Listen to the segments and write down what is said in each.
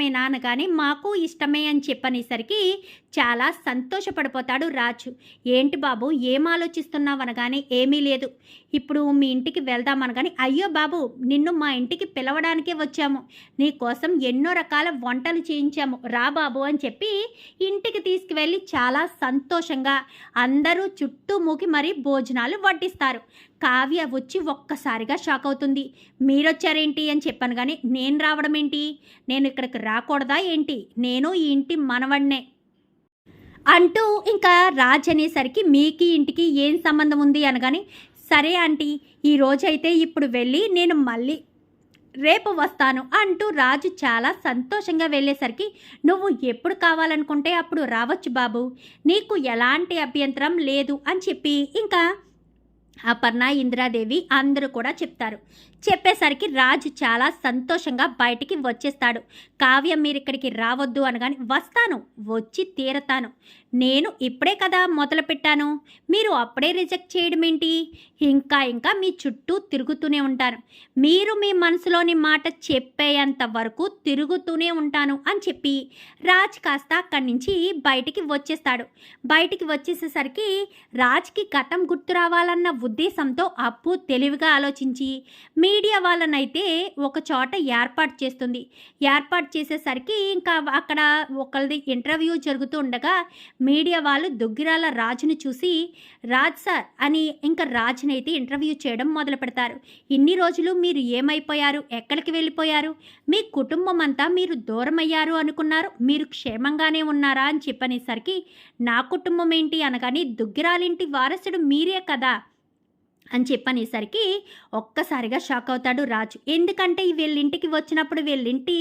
మీ కానీ మాకు ఇష్టమే అని చెప్పనేసరికి చాలా సంతోషపడిపోతాడు రాజు. ఏంటి బాబు ఏం ఆలోచిస్తున్నావు అనగానే ఏమీ లేదు. ఇప్పుడు మీ ఇంటికి వెళ్దాం అనగానే అయ్యో బాబు నిన్ను మా ఇంటికి పిలవడానికే వచ్చాము. నీ కోసం ఎన్నో రకాల వంటలు చేయించాము. రా బాబు అని చెప్పి ఇంటికి తీసుకువెళ్ళి చాలా సంతోషంగా అందరూ చుట్టూ మూకి మరీ భోజనాలు వడ్డిస్తారు. కావ్య వచ్చి ఒక్కసారిగా షాక్ అవుతుంది. మీరొచ్చారేంటి అని చెప్పాను కానీ నేను రావడం ఏంటి నేను ఇక్కడికి రాకూడదా ఏంటి? నేను ఈ ఇంటి మనవణ్ణే. అంటూ ఇంకా రాజ్ అనేసరికి మీకి ఇంటికి ఏం సంబంధం ఉంది అనగానే సరే ఆంటీ ఈరోజైతే ఇప్పుడు వెళ్ళి నేను మళ్ళీ రేపు వస్తాను అంటూ రాజు చాలా సంతోషంగా వెళ్ళేసరికి నువ్వు ఎప్పుడు కావాలనుకుంటే అప్పుడు రావచ్చు బాబు. నీకు ఎలాంటి అభ్యంతరం లేదు అని చెప్పి ఇంకా అపర్ణ ఇందిరాదేవి అందరూ కూడా చెప్తారు. చెప్పేసరికి రాజ్ చాలా సంతోషంగా బయటికి వచ్చేస్తాడు. కావ్య మీరు ఇక్కడికి రావద్దు అనగాని వస్తాను వచ్చి తీరతాను. నేను ఇప్పుడే కదా మొదలుపెట్టాను. మీరు అప్పుడే రిజెక్ట్ చేయడం ఏంటి? ఇంకా ఇంకా మీ చుట్టూ తిరుగుతూనే ఉంటాను. మీరు మీ మనసులోని మాట చెప్పేంత వరకు తిరుగుతూనే ఉంటాను అని చెప్పి రాజ్ కాస్త అక్కడి నుంచి బయటికి వచ్చేస్తాడు. బయటికి వచ్చేసేసరికి రాజ్కి గతం గుర్తు రావాలన్న ఉద్దేశంతో అప్పు తెలివిగా ఆలోచించి మీడియా వాళ్ళనైతే ఒక చోట ఏర్పాటు చేస్తుంది. ఏర్పాటు చేసేసరికి ఇంకా అక్కడ ఒకరిది ఇంటర్వ్యూ జరుగుతూ ఉండగా మీడియా వాళ్ళు దుగ్గిరాల రాజును చూసి రాజ్ సార్ అని ఇంకా రాజుని అయితే ఇంటర్వ్యూ చేయడం మొదలు పెడతారు. ఇన్ని రోజులు మీరు ఏమైపోయారు? ఎక్కడికి వెళ్ళిపోయారు? మీ కుటుంబం అంతా మీరు దూరం అయ్యారు అనుకున్నారు? మీరు క్షేమంగానే ఉన్నారా? అని చెప్పనేసరికి నా కుటుంబం ఏంటి? అనగానే దుగ్గిరాలింటి వారసుడు మీరే కదా! అని చెప్పనేసరికి ఒక్కసారిగా షాక్ అవుతాడు రాజు. ఎందుకంటే వీళ్ళింటికి వచ్చినప్పుడు వీళ్ళింటి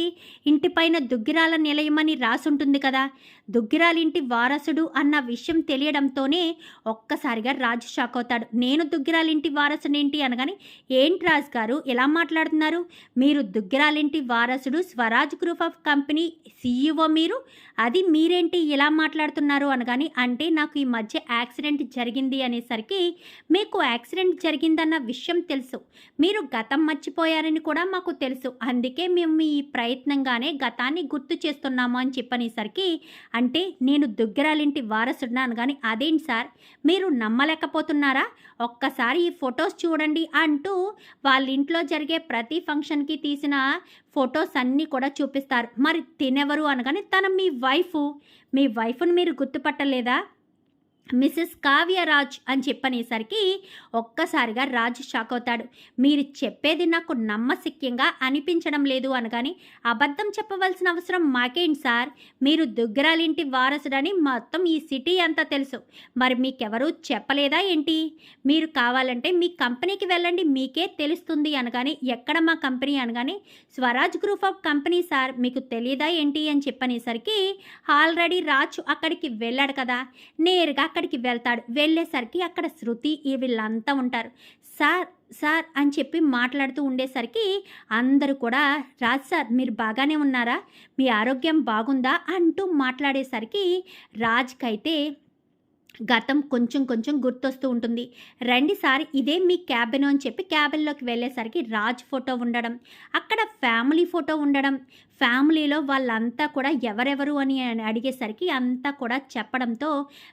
ఇంటిపైన దుగ్గిరాల నిలయమని రాసుంటుంది కదా. దుగ్గిరాలింటి వారసుడు అన్న విషయం తెలియడంతోనే ఒక్కసారిగా రాజు షాక్ అవుతాడు. నేను దుగ్గిరాలింటి వారసుడేంటి అనగానే ఏంటి రాజు గారు ఎలా మాట్లాడుతున్నారు? మీరు దుగ్గిరాలింటి వారసుడు Swaraj group of company CEO మీరు? అది మీరేంటి ఇలా మాట్లాడుతున్నారు? అనగాని అంటే నాకు ఈ మధ్య యాక్సిడెంట్ జరిగింది అనేసరికి మీకు యాక్సిడెంట్ జరిగిందన్న విషయం తెలుసు. మీరు గతం మర్చిపోయారని కూడా మాకు తెలుసు. అందుకే మేము ఈ ప్రయత్నంగానే గతాన్ని గుర్తు చేస్తున్నాము అని చెప్పనేసరికి అంటే నేను దుగ్గరాలింటి వారసుడినాను కానీ అదేంటి సార్? మీరు నమ్మలేకపోతున్నారా? ఒక్కసారి ఈ ఫొటోస్ చూడండి అంటూ వాళ్ళ ఇంట్లో జరిగే ప్రతి ఫంక్షన్కి తీసిన ఫొటోస్ అన్నీ కూడా చూపిస్తారు. మరి తినెవరు అనగానే తన మీ వైఫ్. మీ వైఫ్ను మీరు గుర్తుపట్టలేదా? మిస్సెస్ కావ్యరాజ్ అని చెప్పనేసరికి ఒక్కసారిగా రాజు షాక్ అవుతాడు. మీరు చెప్పేది నాకు నమ్మశక్యంగా అనిపించడం లేదు అనగాని అబద్ధం చెప్పవలసిన అవసరం మాకేంటి సార్? మీరు దుగ్గరాలింటి వారసుడని మొత్తం ఈ సిటీ అంతా తెలుసు. మరి మీకెవరూ చెప్పలేదా ఏంటి? మీరు కావాలంటే మీ కంపెనీకి వెళ్ళండి మీకే తెలుస్తుంది అనగాని ఎక్కడ మా company Anagani Swaraj group of company sir మీకు తెలియదా ఏంటి అని చెప్పనేసరికి ఆల్రెడీ రాజు అక్కడికి వెళ్ళాడు కదా. నేరుగా అక్కడికి వెళ్తాడు. వెళ్ళేసరికి అక్కడ శృతి ఈ వీళ్ళంతా ఉంటారు. సార్ సార్ అని చెప్పి మాట్లాడుతూ ఉండేసరికి అందరూ కూడా రాజ్ సార్ మీరు బాగానే ఉన్నారా? మీ ఆరోగ్యం బాగుందా? అంటూ మాట్లాడేసరికి రాజ్కైతే గతం కొంచెం కొంచెం గుర్తొస్తూ ఉంటుంది. రండి సారి ఇదే మీ క్యాబిన్ అని చెప్పి క్యాబిన్లోకి వెళ్ళేసరికి రాజ్ ఫోటో ఉండడం అక్కడ ఫ్యామిలీ ఫోటో ఉండడం ఫ్యామిలీలో వాళ్ళంతా కూడా ఎవరెవరు అని అడిగేసరికి అంతా కూడా చెప్పడంతో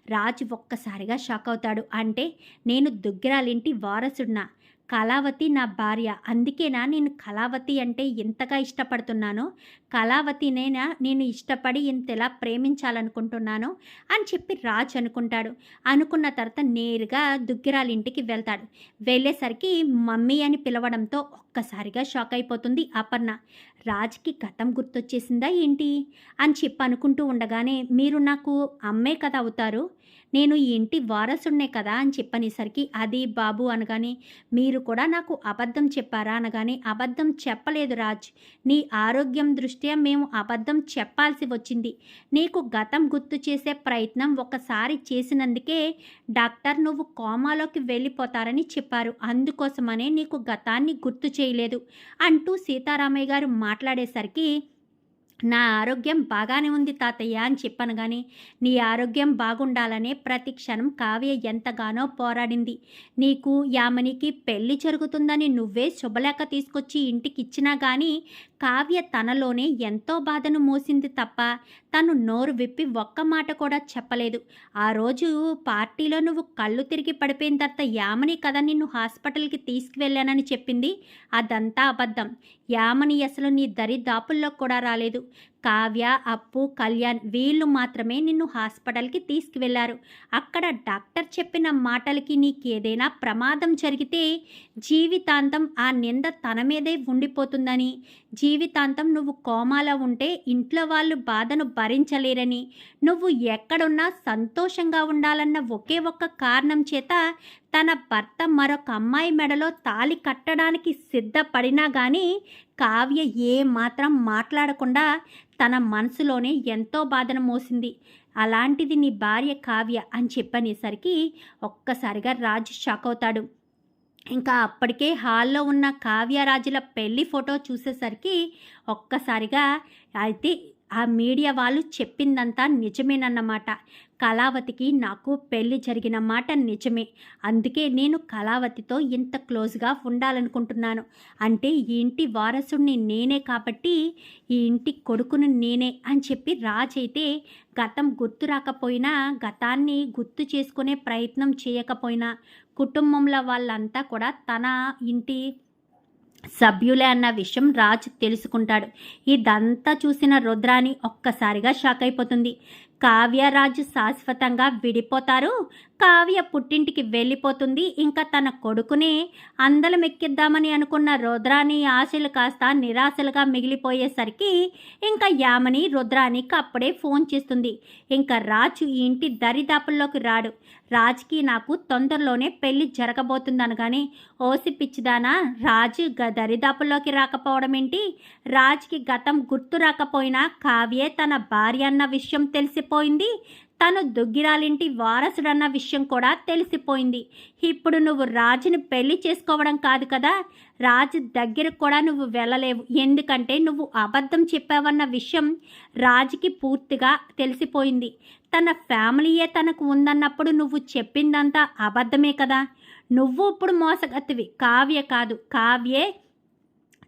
రాజ్ ఒక్కసారిగా షాక్ అవుతాడు. అంటే నేను దుగ్గరాలింటి వారసుడినా? కళావతి నా భార్య. అందుకేనా నేను కళావతి అంటే ఎంతగా ఇష్టపడుతున్నానో కళావతినేనా నేను ఇష్టపడి ఇంతలా ప్రేమించాలనుకుంటున్నాను అని చెప్పి రాజ్ అనుకుంటాడు. అనుకున్న తర్వాత నేరుగా దుగ్గిరాలింటికి వెళ్తాడు. వెళ్ళేసరికి మమ్మీ అని పిలవడంతో ఒక్కసారిగా షాక్ అయిపోతుంది అపర్ణ. రాజ్కి గతం గుర్తొచ్చేసిందా ఏంటి? అని చెప్పి అనుకుంటూ ఉండగానే మీరు నాకు అమ్మే కదా అవుతారు? నేను ఈ ఇంటి వారసుడినే కదా అని చెప్పనేసరికి అది బాబు అనగానే మీరు కూడా నాకు అబద్ధం చెప్పారా అనగానే అబద్ధం చెప్పలేదు రాజ్. నీ ఆరోగ్యం దృష్ట్యా మేము అబద్ధం చెప్పాల్సి వచ్చింది. నీకు గతం గుర్తు చేసే ప్రయత్నం ఒకసారి చేసినందుకే డాక్టర్ నువ్వు కోమాలోకి వెళ్ళిపోతారని చెప్పారు. అందుకోసమనే నీకు గతాన్ని గుర్తు చేయలేదు అంటూ సీతారామయ్య గారు మాట్లాడేసరికి నా ఆరోగ్యం బాగానే ఉంది తాతయ్య అని చెప్పాను కానీ నీ ఆరోగ్యం బాగుండాలనే ప్రతి క్షణం కావ్య ఎంతగానో పోరాడింది. నీకు యామనికి పెళ్ళి జరుగుతుందని నువ్వే శుభలేఖ తీసుకొచ్చి ఇంటికి ఇచ్చినా కానీ కావ్య తనలోనే ఎంతో బాధను మోసింది తప్ప తను నోరు విప్పి ఒక్క మాట కూడా చెప్పలేదు. ఆ రోజు పార్టీలో నువ్వు కళ్ళు తిరిగి పడిపోయిన తర్వాత యామని కదా నిన్ను హాస్పిటల్కి తీసుకువెళ్ళానని చెప్పింది? అదంతా అబద్ధం. యామని అసలు నీ దరిదాపుల్లో కూడా రాలేదు. కావ్య అప్పు కళ్యాణ్ వీళ్ళు మాత్రమే నిన్ను హాస్పిటల్కి తీసుకువెళ్ళారు. అక్కడ డాక్టర్ చెప్పిన మాటలకి నీకేదైనా ప్రమాదం జరిగితే జీవితాంతం ఆ నింద తన మీదే ఉండిపోతుందని. జీవితాంతం నువ్వు కోమాలో ఉంటే ఇంట్లో వాళ్ళు బాధను భరించలేరని. నువ్వు ఎక్కడున్నా సంతోషంగా ఉండాలన్న ఒకే ఒక్క కారణం చేత తన భర్త మరొక అమ్మాయి మెడలో తాలి కట్టడానికి సిద్ధపడినా కానీ కావ్య ఏ మాత్రం మాట్లాడకుండా తన మనసులోనే ఎంతో బాధను మోసింది. అలాంటిది నీ భార్య కావ్య అని చెప్పనేసరికి ఒక్కసారిగా రాజు షాక్ అవుతాడు. ఇంకా అప్పటికే హాల్లో ఉన్న కావ్యరాజుల పెళ్ళి ఫోటో చూసేసరికి ఒక్కసారిగా అయితే ఆ మీడియా వాళ్ళు చెప్పిందంతా నిజమేనన్నమాట. కళావతికి నాకు పెళ్ళి జరిగిన మాట నిజమే. అందుకే నేను కళావతితో ఇంత క్లోజ్గా ఉండాలనుకుంటున్నాను. అంటే ఈ ఇంటి వారసుడిని నేనే కాబట్టి ఈ ఇంటి కొడుకును నేనే అని చెప్పి రాజ్ అయితే గతం గుర్తు రాకపోయినా గతాన్ని గుర్తు చేసుకునే ప్రయత్నం చేయకపోయినా కుటుంబంలో వాళ్ళంతా కూడా తన ఇంటి సభ్యులే అన్న విషయం రాజు తెలుసుకుంటాడు. ఇదంతా చూసిన రుద్రాని ఒక్కసారిగా షాక్ అయిపోతుంది కావ్యరాజ్ శాశ్వతంగా విడిపోతారు. కావ్య పుట్టింటికి వెళ్ళిపోతుంది. ఇంకా తన కొడుకునే అందలం ఎక్కిద్దామని అనుకున్న రుద్రాని ఆశలు కాస్త నిరాశలుగా మిగిలిపోయేసరికి ఇంకా యామని రుద్రానికి అప్పుడే ఫోన్ చేస్తుంది. ఇంకా రాజు ఈ ఇంటి దరిదాపుల్లోకి రాడు. రాజుకి నాకు తొందరలోనే పెళ్ళి జరగబోతుందనగానే ఓసి పిచ్చిదానా రాజు గ దరిదాపుల్లోకి రాకపోవడం ఏంటి రాజుకి గతం గుర్తు రాకపోయినా కావ్యే తన భార్య అన్న విషయం తెలిసిపోయింది. తను దుగ్గిరాలింటి వారసుడన్న విషయం కూడా తెలిసిపోయింది. ఇప్పుడు నువ్వు రాజుని పెళ్ళి చేసుకోవడం కాదు కదా? రాజు దగ్గరకు కూడా నువ్వు వెళ్ళలేవు. ఎందుకంటే నువ్వు అబద్ధం చెప్పావన్న విషయం రాజుకి పూర్తిగా తెలిసిపోయింది. తన ఫ్యామిలీయే తనకు ఉందన్నప్పుడు నువ్వు చెప్పిందంతా అబద్ధమే కదా? నువ్వు ఇప్పుడు మోసగత్తివి. కావ్య కాదు. కావ్యే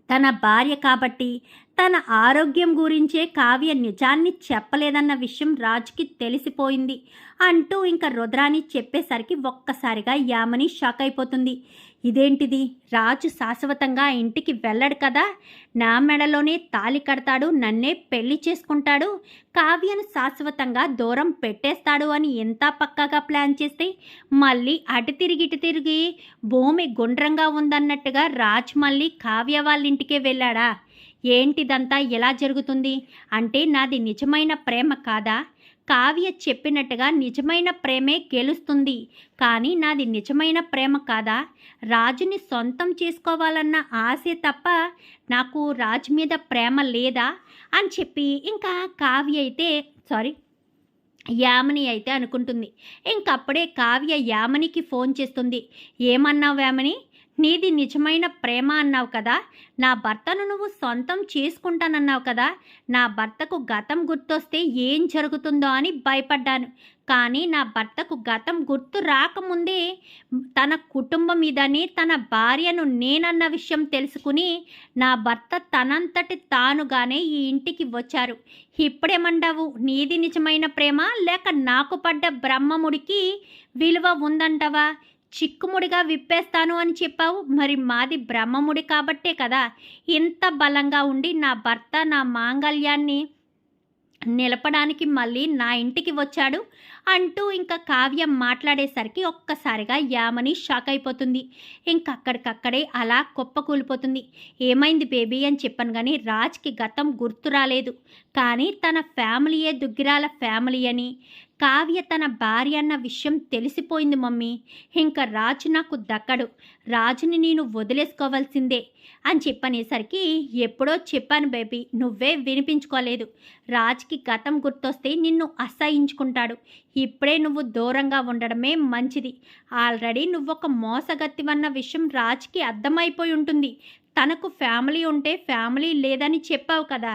తన భార్య కాబట్టి తన ఆరోగ్యం గురించే కావ్య నిజాన్ని చెప్పలేదన్న విషయం రాజుకి తెలిసిపోయింది అంటూ ఇంకా రుద్రాని చెప్పేసరికి ఒక్కసారిగా యామని షాక్ అయిపోతుంది. ఇదేంటిది? రాజు శాశ్వతంగా ఇంటికి వెళ్ళడు కదా? నా మెడలోనే తాలి కడతాడు నన్నే పెళ్ళి చేసుకుంటాడు. కావ్యను శాశ్వతంగా దూరం పెట్టేస్తాడు అని ఎంత పక్కాగా ప్లాన్ చేస్తే మళ్ళీ అటు తిరిగి ఇటు తిరిగి భూమి గుండ్రంగా ఉందన్నట్టుగా రాజ్ మళ్ళీ కావ్య వాళ్ళ ఇంటికే వెళ్ళాడా? ఏంటిదంతా ఎలా జరుగుతుంది? అంటే నాది నిజమైన ప్రేమ కాదా? కావ్య చెప్పినట్టుగా నిజమైన ప్రేమే గెలుస్తుంది. కానీ నాది నిజమైన ప్రేమ కాదా? రాజుని సొంతం చేసుకోవాలన్న ఆశ తప్ప నాకు రాజు మీద ప్రేమ లేదా? అని చెప్పి ఇంకా కావ్య అయితే సారీ యామని అయితే అనుకుంటుంది. ఇంకప్పుడే కావ్య యామనికి ఫోన్ చేస్తుంది. ఏమన్నావు యామని? నీది నిజమైన ప్రేమ అన్నావు కదా? నా భర్తను నువ్వు సొంతం చేసుకుంటానన్నావు కదా? నా భర్తకు గతం గుర్తొస్తే ఏం జరుగుతుందో అని భయపడ్డాను. కానీ నా భర్తకు గతం గుర్తు రాకముందే తన కుటుంబం మీదని తన భార్యను నేనన్న విషయం తెలుసుకుని నా భర్త తనంతటి తానుగానే ఈ ఇంటికి వచ్చారు. ఇప్పుడేమంటావు? నీది నిజమైన ప్రేమ లేక నాకు పడ్డ బ్రహ్మముడికి విలువ ఉందంటవా? చిక్కుముడిగా విప్పేస్తాను అని చెప్పావు. మరి మాది బ్రహ్మముడి కాబట్టే కదా. ఇంత బలంగా ఉండి నా భర్త నా మాంగళ్యాన్ని నిలపడానికి మళ్ళీ నా ఇంటికి వచ్చాడు అంటూ ఇంకా కావ్యం మాట్లాడేసరికి ఒక్కసారిగా యామని షాక్ అయిపోతుంది. ఇంకక్కడికక్కడే అలా కుప్పకూలిపోతుంది. ఏమైంది బేబీ అని చెప్పాను కానీ రాజ్కి గతం గుర్తు రాలేదు. కానీ తన ఫ్యామిలీయే దుగ్గిరాల ఫ్యామిలీ అని కావ్య తన భార్య అన్న విషయం తెలిసిపోయింది మమ్మీ. ఇంకా రాజు నాకు దక్కడు. రాజుని నేను వదిలేసుకోవాల్సిందే అని చెప్పనేసరికి ఎప్పుడో చెప్పాను బేబీ. నువ్వే వినిపించుకోలేదు. రాజుకి గతం గుర్తొస్తే నిన్ను అసహించుకుంటాడు. ఇప్పుడే నువ్వు దూరంగా ఉండడమే మంచిది. ఆల్రెడీ నువ్వొక మోసగత్తివన్న విషయం రాజుకి అర్థమైపోయి ఉంటుంది. తనకు ఫ్యామిలీ ఉంటే ఫ్యామిలీ లేదని చెప్పావు కదా.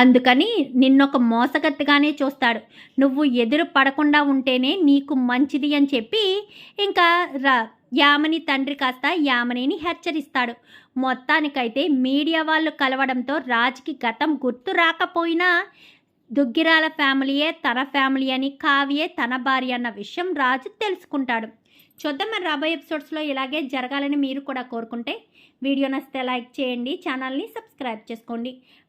అందుకని నిన్నొక మోసగత్తుగానే చూస్తాడు. నువ్వు ఎదురు పడకుండా ఉంటేనే నీకు మంచిది అని చెప్పి ఇంకా రా యామని తండ్రి కాస్త యామనిని హెచ్చరిస్తాడు. మొత్తానికైతే మీడియా వాళ్ళు కలవడంతో రాజ్కి గతం గుర్తు రాకపోయినా దుగ్గిరాల ఫ్యామిలీయే తన ఫ్యామిలీ అని కావ్యే తన భార్య అన్న విషయం రాజు తెలుసుకుంటాడు. చూద్దాం మరి రాబోయే ఎపిసోడ్స్లో ఇలాగే జరగాలని మీరు కూడా కోరుకుంటే వీడియో నచ్చితే లైక్ చేయండి ఛానల్ని సబ్స్క్రైబ్ చేసుకోండి.